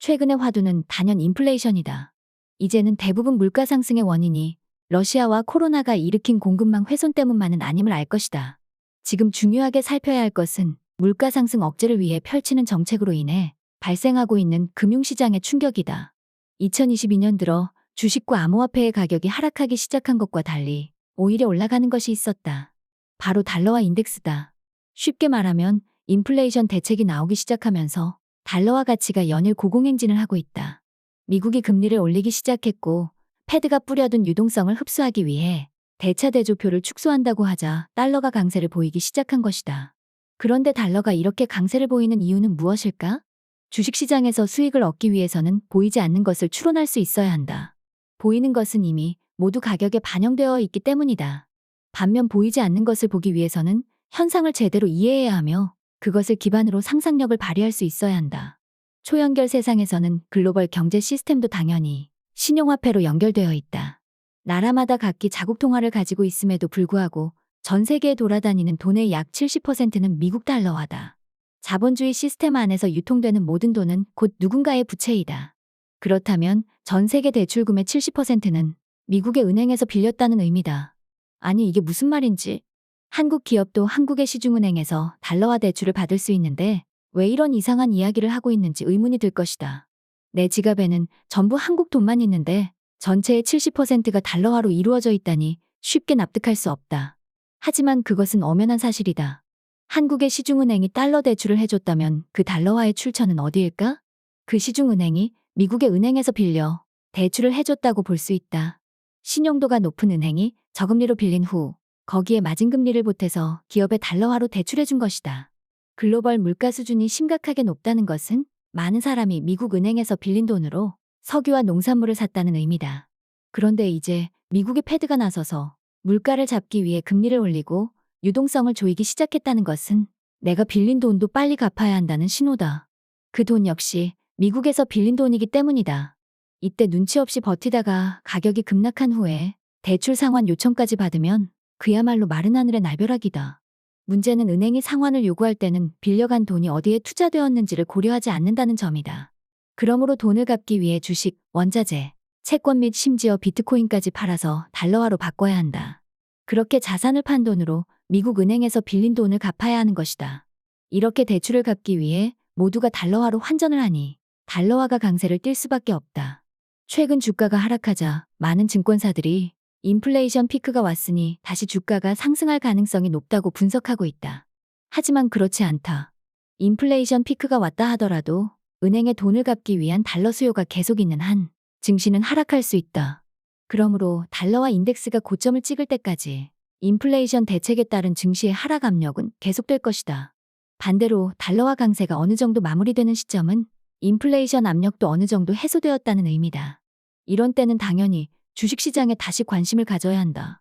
최근의 화두는 단연 인플레이션이다. 이제는 대부분 물가 상승의 원인이 러시아와 코로나가 일으킨 공급망 훼손 때문만은 아님을 알 것이다. 지금 중요하게 살펴야 할 것은 물가 상승 억제를 위해 펼치는 정책으로 인해 발생하고 있는 금융시장의 충격이다. 2022년 들어 주식과 암호화폐의 가격이 하락하기 시작한 것과 달리 오히려 올라가는 것이 있었다. 바로 달러와 인덱스다. 쉽게 말하면 인플레이션 대책이 나오기 시작하면서 달러와 가치가 연일 고공행진을 하고 있다. 미국이 금리를 올리기 시작했고 패드가 뿌려둔 유동성을 흡수하기 위해 대차 대조표를 축소한다고 하자 달러가 강세를 보이기 시작한 것이다. 그런데 달러가 이렇게 강세를 보이는 이유는 무엇일까? 주식시장에서 수익을 얻기 위해서는 보이지 않는 것을 추론할 수 있어야 한다. 보이는 것은 이미 모두 가격에 반영되어 있기 때문이다. 반면 보이지 않는 것을 보기 위해서는 현상을 제대로 이해해야 하며 그것을 기반으로 상상력을 발휘할 수 있어야 한다. 초연결 세상에서는 글로벌 경제 시스템도 당연히 신용화폐로 연결되어 있다. 나라마다 각기 자국 통화를 가지고 있음에도 불구하고 전 세계에 돌아다니는 돈의 약 70%는 미국 달러화다. 자본주의 시스템 안에서 유통되는 모든 돈은 곧 누군가의 부채이다. 그렇다면 전 세계 대출금의 70%는 미국의 은행에서 빌렸다는 의미다. 아니 이게 무슨 말인지. 한국 기업도 한국의 시중은행에서 달러화 대출을 받을 수 있는데 왜 이런 이상한 이야기를 하고 있는지 의문이 들 것이다. 내 지갑에는 전부 한국 돈만 있는데 전체의 70%가 달러화로 이루어져 있다니 쉽게 납득할 수 없다. 하지만 그것은 엄연한 사실이다. 한국의 시중은행이 달러 대출을 해줬다면 그 달러화의 출처는 어디일까? 그 시중은행이 미국의 은행에서 빌려 대출을 해줬다고 볼 수 있다. 신용도가 높은 은행이 저금리로 빌린 후 거기에 마진금리를 보태서 기업에 달러화로 대출해준 것이다. 글로벌 물가 수준이 심각하게 높다는 것은 많은 사람이 미국 은행에서 빌린 돈으로 석유와 농산물을 샀다는 의미다. 그런데 이제 미국의 패드가 나서서 물가를 잡기 위해 금리를 올리고 유동성을 조이기 시작했다는 것은 내가 빌린 돈도 빨리 갚아야 한다는 신호다. 그 돈 역시 미국에서 빌린 돈이기 때문이다. 이때 눈치 없이 버티다가 가격이 급락한 후에 대출 상환 요청까지 받으면 그야말로 마른 하늘의 날벼락이다. 문제는 은행이 상환을 요구할 때는 빌려간 돈이 어디에 투자되었는지를 고려하지 않는다는 점이다. 그러므로 돈을 갚기 위해 주식, 원자재, 채권 및 심지어 비트코인까지 팔아서 달러화로 바꿔야 한다. 그렇게 자산을 판 돈으로 미국 은행에서 빌린 돈을 갚아야 하는 것이다. 이렇게 대출을 갚기 위해 모두가 달러화로 환전을 하니 달러화가 강세를 띨 수밖에 없다. 최근 주가가 하락하자 많은 증권사들이 인플레이션 피크가 왔으니 다시 주가가 상승할 가능성이 높다고 분석하고 있다. 하지만 그렇지 않다. 인플레이션 피크가 왔다 하더라도 은행에 돈을 갚기 위한 달러 수요가 계속 있는 한 증시는 하락할 수 있다. 그러므로 달러와 인덱스가 고점을 찍을 때까지 인플레이션 대책에 따른 증시의 하락 압력은 계속될 것이다. 반대로 달러와 강세가 어느 정도 마무리되는 시점은 인플레이션 압력도 어느 정도 해소되었다는 의미다. 이런 때는 당연히 주식시장에 다시 관심을 가져야 한다.